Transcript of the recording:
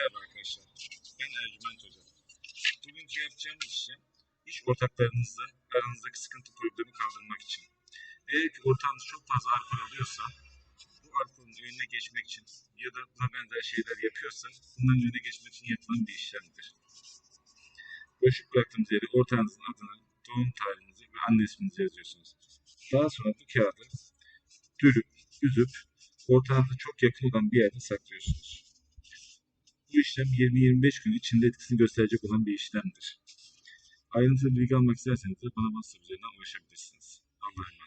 Merhaba arkadaşlar. Ben Ercüment Hoca. Bugünkü yapacağım işlem iş ortaklarınızla aranızdaki sıkıntı problemi kaldırmak için. Eğer ki ortağınız çok fazla alkol alıyorsa bu alkolün önüne geçmek için ya da buna benzer şeyler yapıyorsa bunların önüne geçmek için yapılan bir işlemdir. Boşluk bıraktığınız yere ortağınızın adını, doğum tarihinizi ve anne isminizi yazıyorsunuz. Daha sonra bu kağıdı dürüp, üzüp ortağınıza çok yakın olan bir yerde saklıyorsunuz. Bu işlem 20-25 gün içinde etkisini gösterecek olan bir işlemdir. Ayrıntılı bilgi almak isterseniz de bana WhatsApp üzerinden ulaşabilirsiniz. Allah'a.